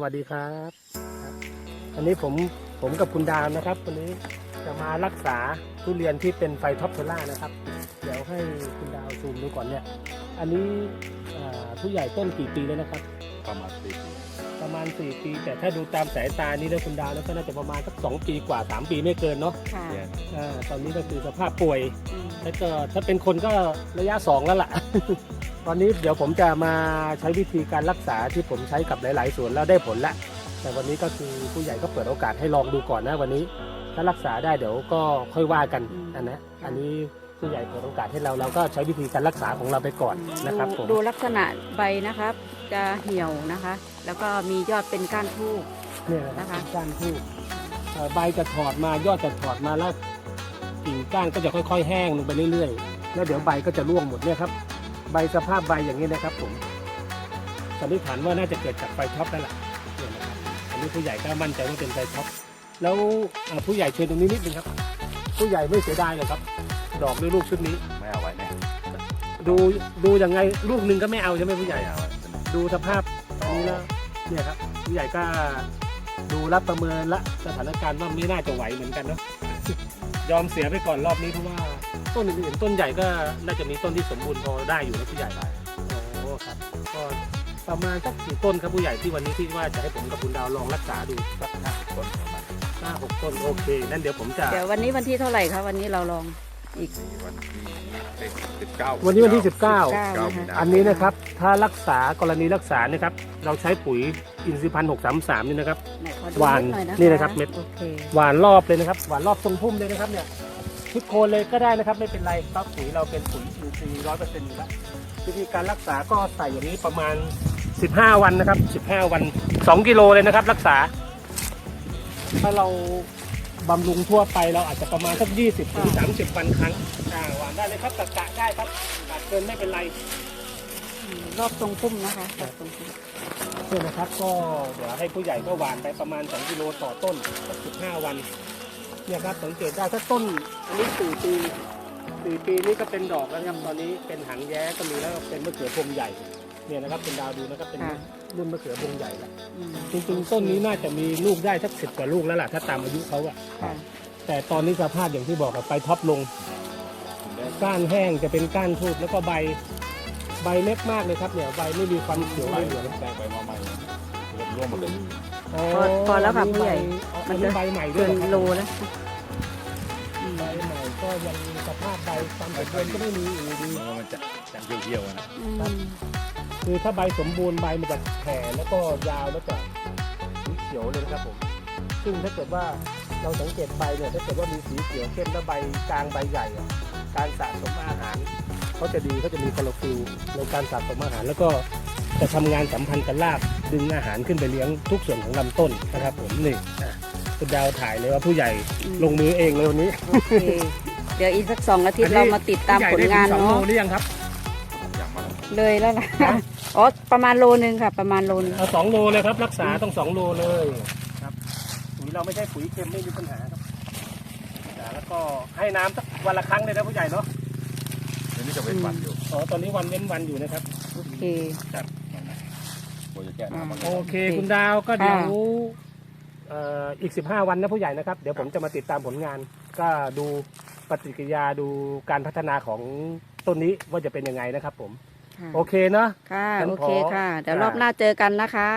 สวัสดีครับ อันนี้ผมผมกับคุณดาวนะครับวันนี้จะมารักษาทุเรียนที่เป็นไฟท็อปเทอร่านะครับ เดี๋ยวให้คุณดาวซูมดูก่อนเนี่ย อันนี้อ่าผู้ใหญ่ต้นกี่ปีแล้วนะครับ ประมาณปีประมาณ 4 ปี แต่ถ้าดูตามสายตานี่แล้วคุณดาวแล้วก็น่าจะประมาณสัก2ปีกว่า 3 ปีไม่เกินเนาะค่ะเดือนอ่าตอนนี้ก็คือสภาพป่วยอืมแล้วก็ถ้าเป็นคนก็ระยะ 2 แล้วล่ะ ตอนนี้เดี๋ยวผมจะมาใช้วิธีการรักษาที่ผมใช้กับหลายๆส่วนแล้วได้ผลละแต่วันนี้ก็คือผู้ใหญ่ก็เปิดโอกาสให้ลองดูก่อนนะวันนี้ ถ้ารักษาได้เดี๋ยวก็ค่อยว่ากันอันนะอันนี้ผู้ใหญ่เปิดโอกาสให้เราเราก็ใช้วิธีการรักษาของเราไปก่อนนะครับดูผมดูลักษณะใบนะครับ จะเหี่ยวนะคะ แล้วก็มียอดเป็นก้านทูบเนี่ยนะนะคะก้านทูบเอ่อใบจะถอดมายอดจะถอดมาแล้วกิ่งก้านก็จะค่อย ๆ แห้งลงไปเรื่อยๆ แล้วเดี๋ยวใบก็จะร่วงหมดเนี่ยครับ ใบสภาพใบอย่างนี้นะครับ ผมสันนิษฐานว่าน่าจะเกิดจากไฟท็อปนั่นแหละเนี่ยนะครับอันนี้ผู้ใหญ่ก็มั่นใจว่าเป็นไฟท็อปแล้วเอ่อผู้ใหญ่เชิญตรงนี้นิดนึงครับ ผู้ใหญ่ไม่เสียดายเหรอครับ ดอกด้วยลูกชุดนี้ ไม่เอาไว้แน่ดูดูยังไงลูกหนึ่งก็ไม่เอาใช่ไหมผู้ใหญ่ไม่เอาไว้ดูสภาพนี้แล้วเนี่ยครับผู้ใหญ่ก็ดูรับประเมินละสถานการณ์ว่าไม่น่าจะไหวเหมือนกันเนาะ ยอมเสียไปก่อนรอบนี้เพราะว่าต้นอื่นๆต้นใหญ่ก็น่าจะมีต้นที่สมบูรณ์พอได้อยู่นะผู้ใหญ่โอ้ครับก็ประมาณสักกี่ต้นครับผู้ใหญ่ที่วันนี้ที่ว่าจะให้ผมกับคุณดาวลองรักษาดูสักห้าคนประมาณห้าหกต้นโอเคนั่นเดี๋ยวผมจะเดี๋ยววันนี้วันที่เท่าไหร่คะวันนี้เราลอง อีก วันที่สิบเก้าวันนี้วันที่ 19เก้าเก้านะมีคะนาอันนี้นะครับ ถ้ารักษากรณีรักษานะครับ เราใช้ปุ๋ยอินทรีย์พันหกสามสามนี่นะครับ ไหนขอดูหวานดหอยนี่นะครับเม็ด โอเคหวานรอบเลยนะครับ หวานรอบทรงพุ่มเลยนะครับเนี่ยทุกโคนเลยก็ได้นะครับ ไม่เป็นไรเพราะปุ๋ยเราเป็นปุ๋ยอินทรีย์ร้อยเปอร์เซ็นต์อยู่แล้ววิธีการรักษาก็ใส่อย่างนี้ประมาณ 15 วันนะครับ 15 วัน 2 กิโลเลยนะครับ รักษา ถ้าเรา บำรุงทั่วไปเราอาจจะประมาณสัก 20ถึง30 วันครั้งอ่าหวานได้เลยครับกะกะได้ครับกะเกินไม่เป็นไรอืมรอบทรงพุ่มนะคะรอบทรงพุ่มเนี่ยนะครับ ก็เดี๋ยวให้ผู้ใหญ่ก็หวานไปประมาณ 2 กิโลต่อต้นสัก15 วันเนี่ยครับสังเกตได้ถ้าต้นอันนี้4ปี4ปีนี้ก็เป็นดอกแล้วนะครับตอนนี้เป็นหางแย้ก็มีแล้วก็เป็นมะเขือพวงใหญ่ เนี่ยนะครับเป็นดาวดูนะครับเป็นค่ะ รุ่นมะเขือพวงใหญ่แล้วอืมจริงๆต้นนี้น่าจะมีลูกได้สักสิบกว่าลูกแล้วล่ะถ้าตามอายุเขาอะค่ะแต่ตอนนี้สภาพอย่างที่บอกกับไฟท็อปลง ก้านแห้งจะเป็นก้านทูบแล้วก็ใบใบเล็กมากเลยครับเนี่ยใบไม่มีความเขียวไปไม่เหเหลืลืออง แต่งไปมาใหม่เริ่มร่วงหมดเลยอ๋อพอพอแล้วค่ะอันนี้ผู้ใหญ่ใบอ๋อมัอันนจะนี้ใบใหม่ด้วเกิยนเหรอครับโลแล้วอืมใบใหม่ก็ยังมีสภาพใบความสมบูรณ์ก็ไม่มีอยู่ดีเพราะว่ามันจะจะเหี่ยวๆนะอืม คือถ้าใบสมบูรณ์ใบมันจะแผ่แล้วก็ยาวแล้วก็สีเขียวเลยนะครับผม ซึ่งถ้าเกิดว่าเราสังเกตใบเนี่ยถ้าเกิดว่ามีสีเขียวเข้มแล้วใบกลางใบใหญ่อะการสะสมอาหารเขาจะดีเขาจะมีคลอโรฟิลในการสะสมอาหาร แล้วก็จะทำงานสัมพันธ์กับรากดึงอาหารขึ้นไปเลี้ยงทุกส่วนของลำต้นนะครับ ผมนี่อะคุณดาวถ่ายเลยว่าผู้ใหญ่อืมลงมือเองเลยวันนี้โอเคเดี๋ยวอีกสักสองอาทิตย์เรามาติดตามผลงานผู้ใหญ่ได้ถึสองโลเนาะหรือยังครับอย่างมาเลยแล้วล่ะ อ๋อประมาณโลนึงค่ะ ประมาณโลนึงเอาสองโลเลยครับ รักษาต้องสองโลเลยครับปุ๋ยเราไม่ใช่ปุ๋ยเค็มไม่มีปัญหาครับอ่าแล้วก็ให้น้ำสักวันละครั้งเลยนะผู้ใหญ่เนาะทีนี้จะเป็นวันอยู่อ๋อตอนนี้วันเว้นวันอยู่นะครับโอเคจัดโบจะแก้น้ำมันโอเคโอเค คุณดาวก็เดี๋ยวค่ะเอ่ออีก15วันนะผู้ใหญ่นะครับ เดี๋ยวผมจะมาติดตามผลงาน ก็ดูปฏิกิริยาดูการพัฒนาของต้นนี้ว่าจะเป็นยังไงนะครับผม ค่ะโอเคเนาะค่ะ งั้นโอเคขอค่ะ เดี๋ยวอ่ารรอบหน้าเจอกันนะคะ